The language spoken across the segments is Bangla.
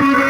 তীরে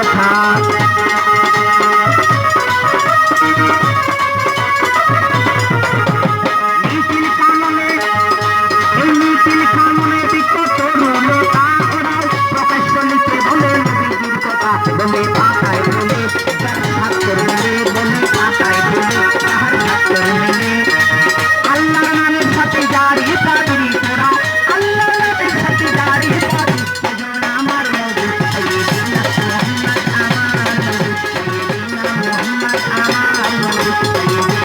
কথা।